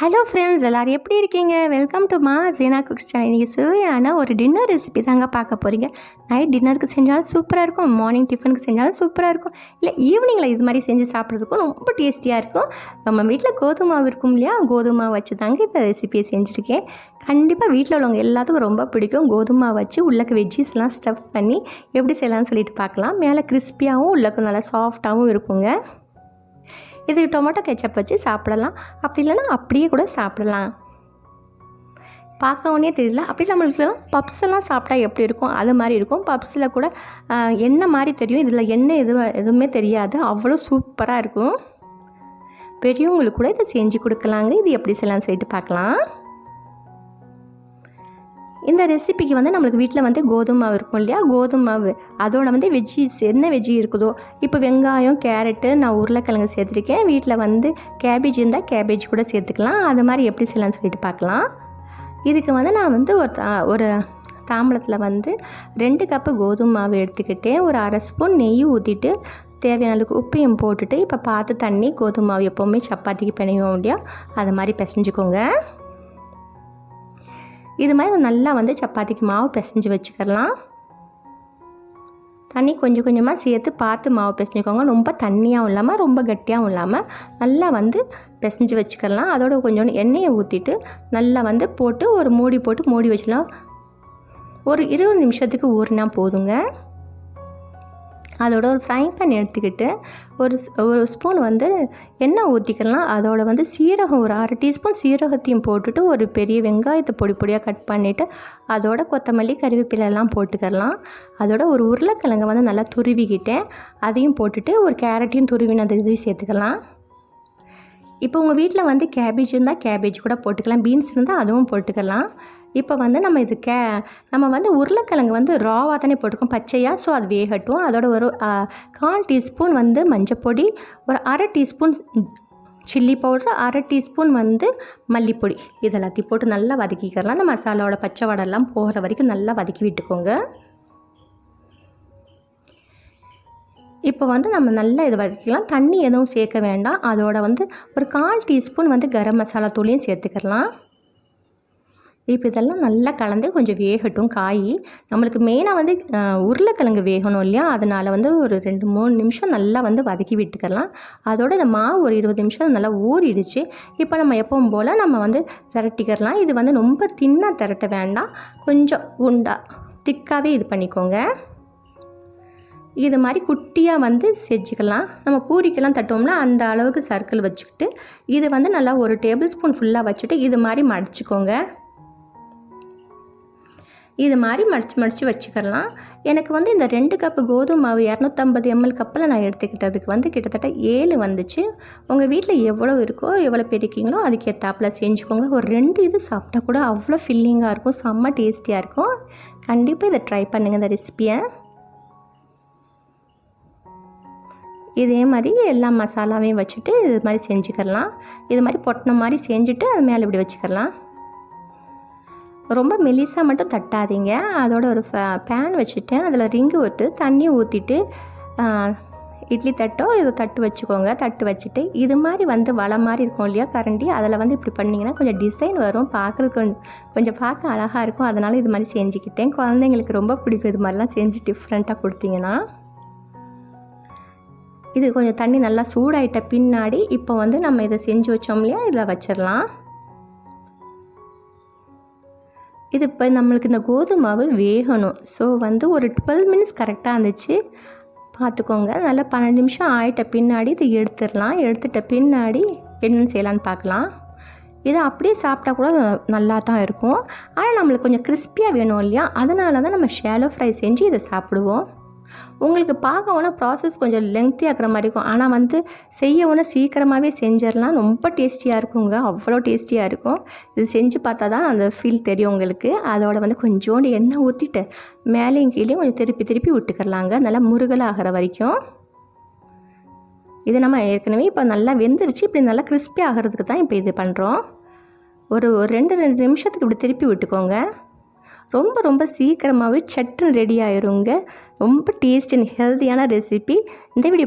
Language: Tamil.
ஹலோ ஃப்ரெண்ட்ஸ் எல்லோரும் எப்படி இருக்கீங்க? வெல்கம் டு மா ஜீனா குக்ஸ் சேனல் இன்றைக்கி சுவையான ஒரு டின்னர் ரெசிபி தாங்க பார்க்க போகிறீங்க நைட் டின்னருக்கு செஞ்சாலும் சூப்பராக இருக்கும். மார்னிங் டிஃபனுக்கு செஞ்சாலும் சூப்பராக இருக்கும். இல்லை ஈவினிங்கில் இது மாதிரி செஞ்சு சாப்பிட்றதுக்கும் ரொம்ப டேஸ்டியாக இருக்கும். நம்ம வீட்டில் கோதுமை மாவு இருக்கும் இல்லையா? கோதுமை மாவு வச்சு தாங்க இந்த ரெசிபியை செஞ்சுருக்கேன். கண்டிப்பாக வீட்டில் உள்ளவங்க எல்லாத்துக்கும் ரொம்ப பிடிக்கும். கோதுமை மாவு வச்சு உள்ளக்கு வெஜ்ஜீஸ்லாம் ஸ்டஃப் பண்ணி எப்படி செய்யலாம்னு சொல்லிட்டு பார்க்கலாம். மேலே கிறிஸ்பியாகவும் உள்ளக்கு நல்லா சாஃப்டாகவும் இருக்குங்க. இது டொமேட்டோ கெச்சப் வச்சு சாப்பிடலாம். அப்படி இல்லைன்னா அப்படியே கூட சாப்பிடலாம். பார்க்கவுனே தெரியல. அப்படி நம்மளுக்குலாம் பப்ஸ் எல்லாம் சாப்பிட்டா எப்படி இருக்கும்? அது மாதிரி இருக்கும். பப்ஸில் கூட எண்ணெய் மாதிரி தெரியும்? இதில் எண்ணெய் எதுவும் எதுவுமே தெரியாது. அவ்வளோ சூப்பராக இருக்கும். பெரியவங்களுக்கு கூட இதை செஞ்சு கொடுக்கலாங்க. இது எப்படி செய்யலாம்னு சொல்லிட்டு பார்க்கலாம். இந்த ரெசிபிக்கு வந்து நம்மளுக்கு வீட்டில் வந்து கோதுமை மாவு இருக்கும் இல்லையா? கோதுமை மாவு. அதோட வந்து வெஜ்ஜிஸ் என்ன வெஜ்ஜி இருக்குதோ. இப்போ வெங்காயம் கேரட்டு நான் உருளைக்கிழங்கு சேர்த்துருக்கேன். வீட்டில் வந்து கேபேஜ் இருந்தால் கேபேஜ் கூட சேர்த்துக்கலாம். அது மாதிரி எப்படி செய்யலாம்னு சொல்லிட்டு பார்க்கலாம். இதுக்கு வந்து நான் வந்து ஒரு தா- ஒரு தாம்பளத்தில் வந்து ரெண்டு கப்பு கோதுமை மாவு எடுத்துக்கிட்டேன். ஒரு அரை ஸ்பூன் நெய் ஊற்றிட்டு தேவையான அளவுக்கு உப்பையும் போட்டுட்டு இப்போ பார்த்து தண்ணி கோதுமை மாவு எப்போவுமே சப்பாத்திக்கு பிணையும் இல்லையா? அது மாதிரி பிசைஞ்சுக்கோங்க. இது மாதிரி நல்லா வந்து சப்பாத்திக்கு மாவு பிசைஞ்சு வச்சுக்கலாம். தண்ணி கொஞ்சம் கொஞ்சமாக சேர்த்து பார்த்து மாவு பிசைஞ்சுக்கோங்க. ரொம்ப தண்ணியாகவும் இல்லாமல் ரொம்ப கட்டியாகவும் இல்லாமல் நல்லா வந்து பிசைஞ்சு வச்சுக்கலாம். அதோட கொஞ்சோண்டு எண்ணெயை ஊற்றிட்டு நல்லா வந்து போட்டு ஒரு மூடி போட்டு மூடி வச்சிடலாம். ஒரு இருபது நிமிஷத்துக்கு ஊறினா போதுங்க. அதோட ஒரு ஃப்ரை பேன் எடுத்துக்கிட்டு ஒரு ஸ்- ஒரு ஸ்பூன் வந்து எண்ணெய் ஊற்றிக்கலாம் அதோட வந்து சீரகம் ஒரு அரை டீஸ்பூன் சீரகத்தையும் போட்டுட்டு ஒரு பெரிய வெங்காயத்தை பொடி பொடியாக கட் பண்ணிவிட்டு அதோட கொத்தமல்லி கறிவேப்பிலை எல்லாம் போட்டுக்கலாம். அதோட ஒரு உருளைக்கிழங்கை வந்து நல்லா துருவிக்கிட்டேன். அதையும் போட்டுட்டு ஒரு கேரட்டையும் துருவினது இதையும் சேர்த்துக்கலாம். இப்போ உங்கள் வீட்டில் வந்து கேபேஜ் இருந்தால் கேபேஜ் கூட போட்டுக்கலாம். பீன்ஸ் இருந்தால் அதுவும் போட்டுக்கலாம். இப்போ வந்து நம்ம இது கே நம்ம வந்து உருளைக்கிழங்கு வந்து ராவாக தானே போட்டிருக்கோம். பச்சையாக ஸோ அது வேகட்டும். அதோட ஒரு கால் டீஸ்பூன் வந்து மஞ்சப்பொடி ஒரு அரை டீஸ்பூன் சில்லி பவுட்ரு அரை டீஸ்பூன் வந்து மல்லிப்பொடி. இது எல்லாத்தையும் போட்டு நல்லா வதக்கிக்கிறலாம் அந்த மசாலாவோட பச்சை வடெல்லாம் போகிற வரைக்கும் நல்லா வதக்கி விட்டுக்கோங்க. இப்போ வந்து நம்ம நல்லா இது வதக்கிக்கலாம். தண்ணி எதுவும் சேர்க்க வேண்டாம். அதோட வந்து ஒரு கால் டீஸ்பூன் வந்து கரம் மசாலா தூளையும் சேர்த்துக்கலாம். இப்போ இதெல்லாம் நல்லா கலந்து கொஞ்சம் வேகட்டும் காய். நம்மளுக்கு மெயினாக வந்து உருளைக்கிழங்கு வேகணும் இல்லையா? அதனால் வந்து ஒரு ரெண்டு மூணு நிமிஷம் நல்லா வந்து வதக்கி விட்டுக்கலாம். அதோட இந்த மாவு ஒரு இருபது நிமிஷம் நல்லா ஊறிடுச்சு. இப்போ நம்ம எப்பவும் போல் நம்ம வந்து திரட்டிக்கிறலாம் இது வந்து ரொம்ப தின்னாக திரட்ட வேண்டாம். கொஞ்சம் உண்டா திக்காகவே இது பண்ணிக்கோங்க. இது மாதிரி குட்டியாக வந்து செஞ்சுக்கலாம். நம்ம பூரிக்கெல்லாம் தட்டுவோம்னா அந்த அளவுக்கு சர்க்கிள் வச்சுக்கிட்டு இது வந்து நல்லா ஒரு டேபிள் ஸ்பூன் ஃபுல்லாக வச்சுட்டு இது மாதிரி மடிச்சுக்கோங்க. இது மாதிரி மடித்து மடித்து வச்சுக்கலாம். எனக்கு வந்து இந்த ரெண்டு கப்பு கோதுமை மாவு இரநூத்தம்பது எம்எல் கப்பில் நான் எடுத்துக்கிட்டதுக்கு வந்து கிட்டத்தட்ட ஏழு வந்துச்சு. உங்கள் வீட்டில் எவ்வளோ இருக்கோ எவ்வளோ பெருக்கீங்களோ அதுக்கு செஞ்சுக்கோங்க. ஒரு ரெண்டு இது சாப்பிட்டா கூட அவ்வளோ ஃபில்லிங்காக இருக்கும் செம்ம டேஸ்டியாக இருக்கும். கண்டிப்பாக இதை ட்ரை பண்ணுங்கள் இந்த ரெசிபியை இதே மாதிரி எல்லா மசாலாவையும் வச்சுட்டு இது மாதிரி செஞ்சுக்கலாம். இது மாதிரி பொட்டின மாதிரி செஞ்சுட்டு அது மேலே இப்படி வச்சுக்கலாம். ரொம்ப மெலிசாக மட்டும் தட்டாதீங்க. அதோட ஒரு பேன் வச்சுட்டேன். அதில் ரிங்கு விட்டு தண்ணி ஊற்றிட்டு இட்லி தட்டோ இது தட்டு வச்சுக்கோங்க. தட்டு வச்சுட்டு இது மாதிரி வந்து வலை மாதிரி இருக்கும் இல்லையா கரண்டி? அதில் வந்து இப்படி பண்ணிங்கன்னா கொஞ்சம் டிசைன் வரும். பார்க்குறதுக்கு கொஞ்சம் கொஞ்சம் பார்க்க அழகாக இருக்கும். அதனால் இது மாதிரி செஞ்சுக்கிட்டேன். குழந்தைங்களுக்கு ரொம்ப பிடிக்கும் இது மாதிரிலாம் செஞ்சு டிஃப்ரெண்ட்டாக கொடுத்தீங்கன்னா. இது கொஞ்சம் தண்ணி நல்லா சூடாயிட்ட பின்னாடி இப்போ வந்து நம்ம இதை செஞ்சு வச்சோம் இல்லையா? இதில் வச்சிடலாம். இது இப்போ நம்மளுக்கு இந்த கோதுமை மாவு வேகணும். ஸோ வந்து ஒரு டுவெல் மினிட்ஸ் கரெக்டாக இருந்துச்சு. பார்த்துக்கோங்க. நல்லா பன்னெண்டு நிமிஷம் ஆயிட்ட பின்னாடி இது எடுத்துடலாம். எடுத்துட்ட பின்னாடி என்னென்னு செய்யலான்னு பார்க்கலாம். இதை அப்படியே சாப்பிட்டா கூட நல்லா தான் இருக்கும். ஆனால் நம்மளுக்கு கொஞ்சம் கிறிஸ்பியாக வேணும் இல்லையா? அதனால தான் நம்ம ஷேலோ ஃப்ரை செஞ்சு இதை சாப்பிடுவோம். உங்களுக்கு பார்க்க ஒன்று ப்ராசஸ் கொஞ்சம் லெங்க்தி ஆகிற மாதிரி இருக்கும். ஆனால் வந்து செய்ய ஒன்று சீக்கிரமாகவே செஞ்சிடலாம் ரொம்ப டேஸ்டியாக இருக்குங்க. அவ்வளோ டேஸ்டியாக இருக்கும். இது செஞ்சு பார்த்தா தான் அந்த ஃபீல் தெரியும் உங்களுக்கு. அதோட வந்து கொஞ்சோண்டு எண்ணெய் ஊற்றிட்டு மேலேயும் கீழேயும் கொஞ்சம் திருப்பி திருப்பி விட்டுக்கிறலாங்க. நல்லா முருகலாகிற வரைக்கும். இது நம்ம ஏற்கனவே இப்போ நல்லா வெந்துருச்சு. இப்படி நல்லா கிறிஸ்பி ஆகிறதுக்கு தான் இப்போ இது பண்ணுறோம் ஒரு ஒரு ரெண்டு ரெண்டு நிமிஷத்துக்கு இப்படி திருப்பி விட்டுக்கோங்க. ரொம்ப ரொம்ப சீக்கிரமாகவே சட்டுன்னு ரெடி ஆயிருங்க. ரொம்ப டேஸ்ட் அண்ட் ஹெல்த்தியான ரெசிபி இந்த வீடியோ